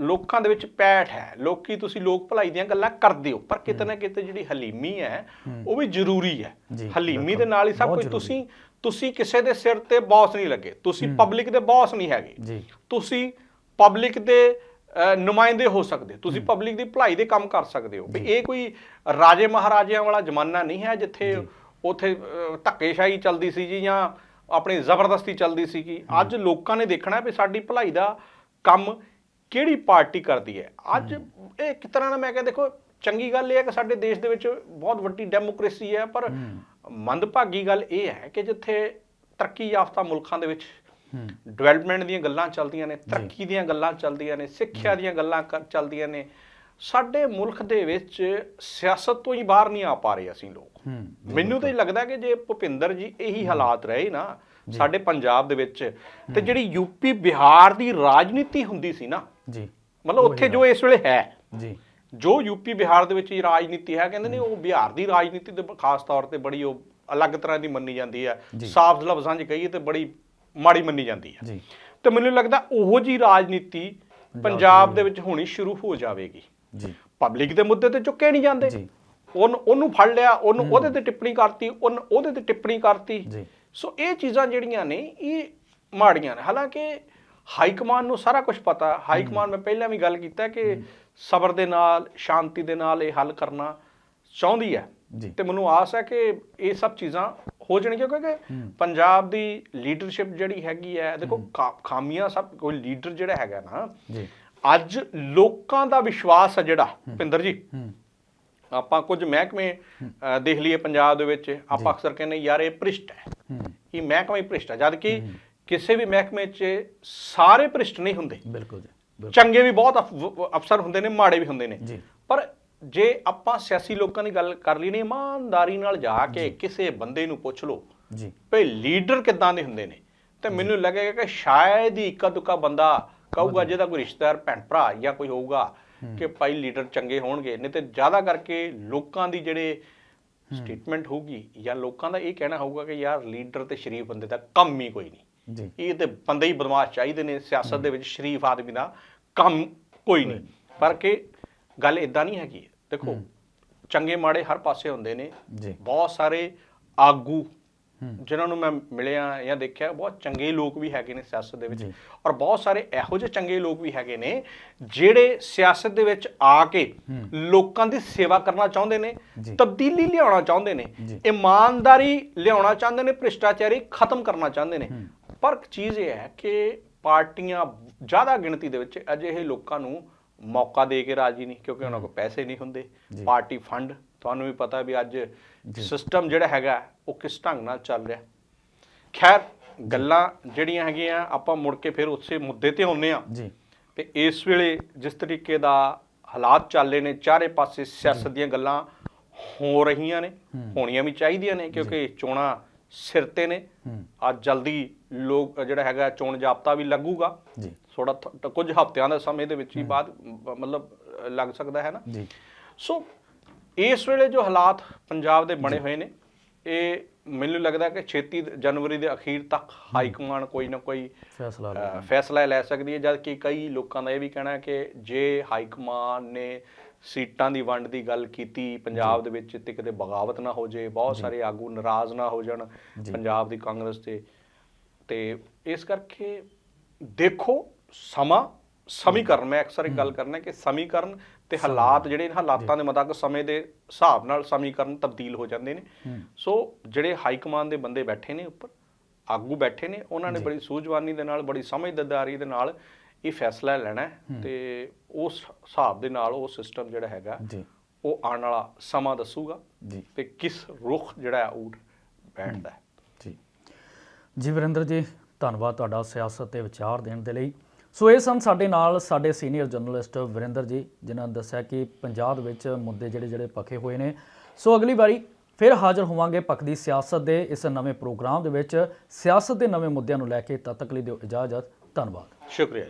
ਲੋਕਾਂ ਦੇ ਵਿੱਚ ਪੈਠ ਹੈ। ਲੋਕੀ ਤੁਸੀਂ ਲੋਕ ਭਲਾਈ ਦੀਆਂ ਗੱਲਾਂ ਕਰਦੇ ਹੋ ਪਰ ਕਿਤੇ ਨਾ ਕਿਤੇ ਜਿਹੜੀ ਹਲੀਮੀ ਹੈ ਉਹ ਵੀ ਜ਼ਰੂਰੀ ਹੈ। ਹਲੀਮੀ ਦੇ ਨਾਲ ਹੀ ਸਭ ਕੁਝ। ਤੁਸੀਂ ਤੁਸੀਂ ਕਿਸੇ ਦੇ ਸਿਰ ਤੇ ਬੌਸ ਨਹੀਂ ਲੱਗੇ। ਤੁਸੀਂ ਪਬਲਿਕ ਦੇ ਬੌਸ ਨਹੀਂ ਹੈਗੇ। ਤੁਸੀਂ ਪਬਲਿਕ ਦੇ ਨੁਮਾਇੰਦੇ ਹੋ ਸਕਦੇ। ਤੁਸੀਂ ਪਬਲਿਕ ਦੀ ਭਲਾਈ ਦੇ ਕੰਮ ਕਰ ਸਕਦੇ ਹੋ। ਵੀ ਇਹ ਕੋਈ ਰਾਜੇ ਮਹਾਰਾਜਿਆਂ ਵਾਲਾ ਜ਼ਮਾਨਾ ਨਹੀਂ ਹੈ ਜਿੱਥੇ ਉਥੇ ਧੱਕੇਸ਼ਾਹੀ ਚੱਲਦੀ ਸੀ ਜੀ ਜਾਂ ਆਪਣੀ ਜ਼ਬਰਦਸਤੀ ਚੱਲਦੀ ਸੀ ਕਿ ਅੱਜ ਲੋਕਾਂ ਨੇ ਦੇਖਣਾ ਵੀ ਸਾਡੀ ਭਲਾਈ ਦਾ ਕੰਮ ਕਿਹੜੀ ਪਾਰਟੀ ਕਰਦੀ ਹੈ? ਅੱਜ ਇਹ ਇੱਕ ਤਰ੍ਹਾਂ ਨਾਲ ਮੈਂ ਕਹਿੰਦਾ ਦੇਖੋ ਚੰਗੀ ਗੱਲ ਇਹ ਹੈ ਕਿ ਸਾਡੇ ਦੇਸ਼ ਦੇ ਵਿੱਚ ਬਹੁਤ ਵੱਡੀ ਡੈਮੋਕ੍ਰੇਸੀ ਹੈ ਪਰ ਮੰਦਭਾਗੀ ਗੱਲ ਇਹ ਹੈ ਕਿ ਜਿੱਥੇ ਤਰੱਕੀ ਯਾਫਤਾ ਮੁਲਕਾਂ ਦੇ ਵਿੱਚ ਡਿਵੈਲਪਮੈਂਟ ਦੀਆਂ ਗੱਲਾਂ ਚੱਲਦੀਆਂ ਨੇ ਤਰੱਕੀ ਦੀਆਂ ਗੱਲਾਂ ਚੱਲਦੀਆਂ ਨੇ ਸਿੱਖਿਆ ਦੀਆਂ ਗੱਲਾਂ ਚੱਲਦੀਆਂ ਨੇ। ਸਾਡੇ ਮੁਲਕ ਦੇ ਵਿੱਚ ਸਿਆਸਤ ਤੋਂ ਹੀ ਬਾਹਰ ਨਹੀਂ ਆ ਪਾ ਰਹੇ ਅਸੀਂ ਲੋਕ। ਮੈਨੂੰ ਤਾਂ ਇਹ ਲੱਗਦਾ ਕਿ ਜੇ ਭੁਪਿੰਦਰ ਜੀ ਇਹੀ ਹਾਲਾਤ ਰਹੇ ਨਾ ਸਾਡੇ ਪੰਜਾਬ ਦੇ ਵਿੱਚ ਤੇ ਜਿਹੜੀ ਯੂਪੀ ਬਿਹਾਰ ਦੀ ਰਾਜਨੀਤੀ ਹੁੰਦੀ ਸੀ ਨਾ ਜੀ। ਮਤਲਬ ਉੱਥੇ ਜੋ ਇਸ ਵੇਲੇ ਹੈ ਜੀ। ਜੋ ਯੂਪੀ ਬਿਹਾਰ ਦੇ ਵਿੱਚ ਹੀ ਰਾਜਨੀਤੀ ਹੈ ਕਹਿੰਦੇ ਨੇ ਉਹ ਬਿਹਾਰ ਦੀ ਰਾਜਨੀਤੀ ਤੇ ਖਾਸ ਤੌਰ ਤੇ ਬੜੀ ਉਹ ਅਲੱਗ ਤਰ੍ਹਾਂ ਦੀ ਮੰਨੀ ਜਾਂਦੀ ਹੈ। ਸਾਫ਼ ਲਫ਼ਜ਼ਾਂ 'ਚ ਕਹੀਏ ਤੇ ਬੜੀ ਮਾੜੀ ਮੰਨੀ ਜਾਂਦੀ ਹੈ। ਜੀ। ਤੇ ਮੈਨੂੰ ਲੱਗਦਾ ਉਹੋ ਜੀ ਰਾਜਨੀਤੀ ਪੰਜਾਬ ਦੇ ਵਿੱਚ ਹੋਣੀ ਸ਼ੁਰੂ ਹੋ ਜਾਵੇਗੀ। ਜੀ। ਪਬਲਿਕ ਦੇ ਮੁੱਦੇ ਤੇ ਚੁੱਕੇ ਨਹੀਂ ਜਾਂਦੇ। ਜੀ। ਉਹਨੂੰ ਉਹਨੂੰ ਫੜ ਲਿਆ ਉਹਨੂੰ ਉਹਦੇ ਤੇ ਟਿੱਪਣੀ ਕਰਤੀ ਉਹਨ ਉਹਦੇ ਤੇ ਟਿੱਪਣੀ ਕਰਤੀ। ਜੀ। ਸੋ ਇਹ ਚੀਜ਼ਾਂ ਜਿਹੜੀਆਂ ਨੇ ਇਹ ਮਾੜੀਆਂ ਨੇ। ਹਾਲਾਂਕਿ ਹਾਈ ਕਮਾਂਡ ਨੂੰ ਸਾਰਾ ਕੁਝ ਪਤਾ। ਹਾਈ ਕਮਾਂਡ ਮੈਂ ਪਹਿਲਾਂ ਵੀ ਗੱਲ ਕੀਤਾ ਕਿ ਸਬਰ ਦੇ ਨਾਲ ਸ਼ਾਂਤੀ ਦੇ ਨਾਲ ਇਹ ਹੱਲ ਕਰਨਾ ਚਾਹੁੰਦੀ ਹੈ। ਤੇ ਮੈਨੂੰ ਆਸ ਹੈ ਕਿ ਇਹ ਸਭ ਚੀਜ਼ਾਂ ਹੋ ਜਾਣਗੀਆਂ ਕਿਉਂਕਿ ਪੰਜਾਬ ਦੀ ਲੀਡਰਸ਼ਿਪ ਜਿਹੜੀ ਹੈਗੀ ਹੈ ਦੇਖੋ ਖਾਮੀਆਂ ਸਭ ਕੋਈ ਲੀਡਰ ਜਿਹੜਾ ਹੈਗਾ ਨਾ ਜੀ। ਅੱਜ ਲੋਕਾਂ ਦਾ ਵਿਸ਼ਵਾਸ ਹੈ ਜਿਹੜਾ ਭਿੰਦਰ ਜੀ। ਆਪਾਂ ਕੁਝ ਮਹਿਕਮੇ ਦੇਖ ਲਈਏ ਪੰਜਾਬ ਦੇ ਵਿੱਚ ਆਪਾਂ ਅਕਸਰ ਕਹਿੰਦੇ ਯਾਰ ਇਹ ਭ੍ਰਿਸ਼ਟ ਹੈ ਹੂੰ। ਇਹ ਮਹਿਕਮਾ ਹੀ ਭ੍ਰਿਸ਼ਟ ਹੈ ਜਦ ਕਿ ਕਿਸੇ ਵੀ ਮਹਿਕਮੇ 'ਚ ਸਾਰੇ ਭ੍ਰਿਸ਼ਟ ਨਹੀਂ ਹੁੰਦੇ। ਬਿਲਕੁਲ ਜੀ ਚੰਗੇ ਵੀ ਬਹੁਤ ਅਫ- ਅਫਸਰ ਹੁੰਦੇ ਨੇ ਮਾੜੇ ਵੀ ਹੁੰਦੇ ਨੇ। ਪਰ ਜੇ ਆਪਾਂ ਸਿਆਸੀ ਲੋਕਾਂ ਦੀ ਗੱਲ ਕਰ ਲਈ ਨੇ ਇਮਾਨਦਾਰੀ ਨਾਲ ਜਾ ਕੇ ਕਿਸੇ ਬੰਦੇ ਨੂੰ ਪੁੱਛ ਲਓ ਜੀ। ਭਈ ਲੀਡਰ ਕਿੱਦਾਂ ਦੇ ਹੁੰਦੇ ਨੇ ਤੇ ਮੈਨੂੰ ਲੱਗੇਗਾ ਕਿ ਸ਼ਾਇਦ ਹੀ ਇੱਕਾ ਦੁੱਕਾ ਬੰਦਾ ਕਹੂਗਾ ਜਿਹਦਾ ਕੋਈ ਰਿਸ਼ਤੇਦਾਰ ਭੈਣ ਭਰਾ ਜਾਂ ਕੋਈ ਹੋਊਗਾ ਕਿ ਭਾਈ ਲੀਡਰ ਚੰਗੇ ਹੋਣਗੇ। ਨਹੀਂ ਤੇ ਜ਼ਿਆਦਾ ਕਰਕੇ ਲੋਕਾਂ ਦੀ ਜਿਹੜੇ ਸਟੇਟਮੈਂਟ ਹੋਊਗੀ ਜਾਂ ਲੋਕਾਂ ਦਾ ਇਹ ਕਹਿਣਾ ਹੋਊਗਾ ਕਿ ਯਾਰ ਲੀਡਰ ਤੇ ਸ਼ਰੀਫ ਬੰਦੇ ਦਾ ਕੰਮ ਹੀ ਕੋਈ ਨਹੀਂ। ਜੀ। ਇਹ ਤੇ ਬੰਦੇ ਹੀ ਬਦਮਾਸ਼ ਚਾਹੀਦੇ ਨੇ ਸਿਆਸਤ ਦੇ ਵਿੱਚ ਸ਼ਰੀਫ ਆਦਮੀ ਦਾ ਕੰਮ ਕੋਈ ਨਹੀਂ। ਪਰ ਕਿ ਗੱਲ ਇਦਾਂ ਨਹੀਂ ਹੈਗੀ। ਦੇਖੋ ਚੰਗੇ ਮਾੜੇ ਹਰ ਪਾਸੇ ਹੁੰਦੇ ਨੇ। ਬਹੁਤ ਸਾਰੇ ਆਗੂ ਜਿਨ੍ਹਾਂ ਨੂੰ ਮੈਂ ਮਿਲਿਆ ਜਾਂ ਦੇਖਿਆ ਬਹੁਤ ਚੰਗੇ ਲੋਕ ਵੀ ਹੈਗੇ ਨੇ ਸਿਆਸਤ ਦੇ ਵਿੱਚ। ਔਰ ਬਹੁਤ ਸਾਰੇ ਇਹੋ ਜਿਹੇ ਚੰਗੇ ਲੋਕ ਵੀ ਹੈਗੇ ਨੇ ਜਿਹੜੇ ਸਿਆਸਤ ਦੇ ਵਿੱਚ ਆ ਕੇ ਲੋਕਾਂ ਦੀ ਸੇਵਾ ਕਰਨਾ ਚਾਹੁੰਦੇ ਨੇ। ਤਬਦੀਲੀ ਲਿਆਉਣਾ ਚਾਹੁੰਦੇ ਨੇ। ਇਮਾਨਦਾਰੀ ਲਿਆਉਣਾ ਚਾਹੁੰਦੇ ਨੇ ਭ੍ਰਿਸ਼ਟਾਚਾਰੀ ਖਤਮ ਕਰਨਾ ਚਾਹੁੰਦੇ ਨੇ ਪਰ ਇੱਕ ਚੀਜ਼ ਇਹ ਹੈ ਕਿ ਪਾਰਟੀਆਂ ਜ਼ਿਆਦਾ ਗਿਣਤੀ ਦੇ ਵਿੱਚ ਅਜਿਹੇ ਲੋਕਾਂ ਨੂੰ ਮੌਕਾ ਦੇ ਕੇ ਰਾਜੀ ਨਹੀਂ ਕਿਉਂਕਿ ਉਹਨਾਂ ਕੋਲ ਪੈਸੇ ਨਹੀਂ ਹੁੰਦੇ। ਪਾਰਟੀ ਫੰਡ ਤੁਹਾਨੂੰ ਵੀ ਪਤਾ ਵੀ ਅੱਜ ਸਿਸਟਮ ਜਿਹੜਾ ਹੈਗਾ ਉਹ ਕਿਸ ਢੰਗ ਨਾਲ ਚੱਲ ਰਿਹਾ। ਖੈਰ ਗੱਲਾਂ ਜਿਹੜੀਆਂ ਹੈਗੀਆਂ ਆਪਾਂ ਮੁੜ ਕੇ ਫਿਰ ਉਸੇ ਮੁੱਦੇ ਤੇ ਆਉਂਦੇ ਆ ਜੀ। ਤੇ ਇਸ ਵੇਲੇ ਜਿਸ ਤਰੀਕੇ ਦਾ ਹਾਲਾਤ ਚੱਲੇ ਨੇ ਚਾਰੇ ਪਾਸੇ ਸਿਆਸਤ ਦੀਆਂ ਗੱਲਾਂ ਹੋ ਰਹੀਆਂ ਨੇ ਹੋਣੀਆਂ ਵੀ ਚਾਹੀਦੀਆਂ ਨੇ ਕਿਉਂਕਿ ਚੋਣਾਂ ਸਿਰ ਤੇ ਨੇ। ਅੱਜ ਜਲਦੀ ਲੋਕ ਜਿਹੜਾ ਹੈਗਾ ਚੋਣ ਜਾਬਤਾ ਵੀ ਲੱਗੂਗਾ। ਜੀ। ਥੋੜਾ ਕੁਝ ਹਫ਼ਤਿਆਂ ਦੇ ਸਮੇਂ ਦੇ ਵਿੱਚ ਹੀ ਬਾਅਦ ਮਤਲਬ ਲੱਗ ਸਕਦਾ ਹੈ ਨਾ? ਜੀ। ਸੋ ਇਸ ਵੇਲੇ ਜੋ ਹਾਲਾਤ ਪੰਜਾਬ ਦੇ ਬਣੇ ਹੋਏ ਨੇ ਇਹ ਮੈਨੂੰ ਲੱਗਦਾ ਕਿ 36 ਜਨਵਰੀ ਦੇ ਅਖੀਰ ਤੱਕ ਹਾਈ ਕਮਾਂਡ ਕੋਈ ਨਾ ਕੋਈ ਫੈਸਲਾ ਅ, ਲੈ ਫੈਸਲਾ ਲੈ ਸਕਦੀ ਹੈ ਜਦ ਕਿ ਕਈ ਲੋਕਾਂ ਦਾ ਇਹ ਵੀ ਕਹਿਣਾ ਹੈ ਕਿ ਜੇ ਹਾਈ ਕਮਾਂਡ ਨੇ ਸੀਟਾਂ ਦੀ ਵੰਡ ਦੀ ਗੱਲ ਕੀਤੀ ਪੰਜਾਬ ਦੇ ਵਿੱਚ ਤੇ ਕਿਤੇ ਬਗਾਵਤ ਨਾ ਹੋ ਜੇ ਬਹੁਤ ਸਾਰੇ ਆਗੂ ਨਾਰਾਜ਼ ਨਾ ਹੋ ਜਾਣ ਪੰਜਾਬ ਦੀ ਕਾਂਗਰਸ ਤੇ ਤੇ ਇਸ ਕਰਕੇ ਦੇਖੋ ਸਮਾਂ ਸਮੀਕਰਨ ਮੈਂ ਅਕਸਰ ਇੱਕ ਗੱਲ ਕਰਨਾ ਕਿ ਸਮੀਕਰਨ ਤੇ ਹਾਲਾਤ ਜਿਹੜੇ ਹਾਲਾਤਾਂ ਦੇ ਮੁਤਾਬਕ ਸਮੇਂ ਦੇ ਹਿਸਾਬ ਨਾਲ ਸਮੀਕਰਨ ਤਬਦੀਲ ਹੋ ਜਾਂਦੇ ਨੇ। ਸੋ ਜਿਹੜੇ ਹਾਈ ਕਮਾਂਡ ਦੇ ਬੰਦੇ ਬੈਠੇ ਨੇ ਉੱਪਰ ਆਗੂ ਬੈਠੇ ਨੇ ਉਹਨਾਂ ਨੇ ਬੜੀ ਸੂਝਵਾਨੀ ਦੇ ਨਾਲ ਬੜੀ ਸਮਝਦਾਰੀ ਦੇ ਨਾਲ ਇਹ ਫੈਸਲਾ ਲੈਣਾ ਤੇ ਉਸ ਹਿਸਾਬ ਦੇ ਨਾਲ ਉਹ ਸਿਸਟਮ ਜਿਹੜਾ ਹੈਗਾ ਜੀ। ਉਹ ਆਉਣ ਵਾਲਾ ਸਮਾਂ ਦੱਸੂਗਾ ਜੀ। ਤੇ ਕਿਸ ਰੁਖ ਜਿਹੜਾ ਊਠ ਬੈਠਦਾ ਜੀ। ਜੀ ਵਰਿੰਦਰ ਜੀ ਧੰਨਵਾਦ ਤੁਹਾਡਾ ਸਿਆਸਤ ਤੇ ਵਿਚਾਰ ਦੇਣ ਦੇ ਲਈ। ਸੋ ਇਹ ਸਨ ਸਾਡੇ ਨਾਲ ਸਾਡੇ ਸੀਨੀਅਰ ਜਰਨਲਿਸਟ ਵਰਿੰਦਰ ਜੀ, ਜਿਨ੍ਹਾਂ ਨੇ ਦੱਸਿਆ ਕਿ ਪੰਜਾਬ ਵਿੱਚ ਮੁੱਦੇ ਜਿਹੜੇ ਜਿਹੜੇ ਪੱਕੇ ਹੋਏ ਨੇ। ਸੋ ਅਗਲੀ ਵਾਰੀ ਫਿਰ ਹਾਜ਼ਰ ਹੋਵਾਂਗੇ ਪੱਕਦੀ ਸਿਆਸਤ ਦੇ ਇਸ ਨਵੇਂ ਪ੍ਰੋਗਰਾਮ ਦੇ ਵਿੱਚ। ਸਿਆਸਤ ਦੇ ਨਵੇਂ ਮੁੱਦਿਆਂ ਨੂੰ ਲੈ ਕੇ ਤਦ ਤੱਕ ਲਈ ਦਿਓ ਇਜਾਜ਼ਤ। ਧੰਨਵਾਦ। ਸ਼ੁਕਰੀਆ